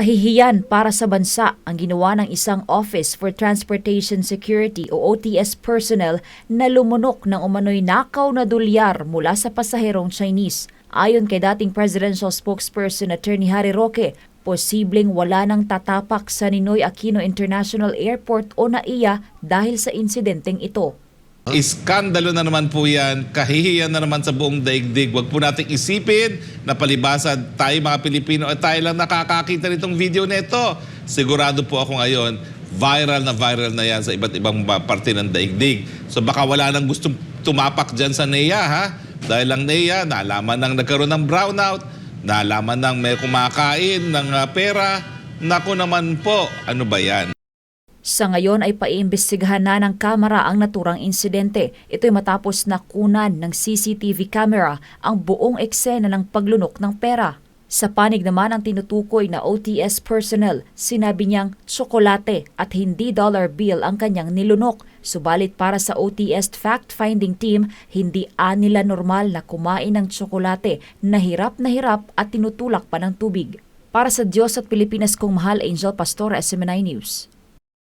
Kahihiyan para sa bansa ang ginawa ng isang Office for Transportation Security o OTS personnel na lumunok ng umano'y nakaw na dolyar mula sa pasaherong Chinese. Ayon kay dating presidential spokesperson Attorney Harry Roque, posibleng wala nang tatapak sa Ninoy Aquino International Airport o NAIA dahil sa insidenteng ito. Iskandalo na naman po yan, kahihiyan na naman sa buong daigdig. Huwag po nating isipin na palibasan tayo mga Pilipino at tayo lang nakakakita nitong video na ito. Sigurado po ako ngayon, viral na viral na yan sa iba't ibang ba- parte ng daigdig. So baka wala nang gustong tumapak dyan sa NEA ha. Dahil lang NEA, nalaman nang nagkaroon ng brownout, nalaman nang may kumakain ng ah, pera. Naku naman po, ano ba yan? Sa ngayon ay paiimbestigahan na ng kamera ang naturang insidente. Ito'y matapos na kunan ng CCTV camera ang buong eksena ng paglunok ng pera. Sa panig naman ang tinutukoy na OTS personnel, sinabi niyang tsokolate at hindi dollar bill ang kanyang nilunok. Subalit para sa OTS fact-finding team, hindi anila normal na kumain ng tsokolate na hirap na hirap at tinutulak pa ng tubig. Para sa Diyos at Pilipinas kong mahal, Angel Pastor, SMNI News.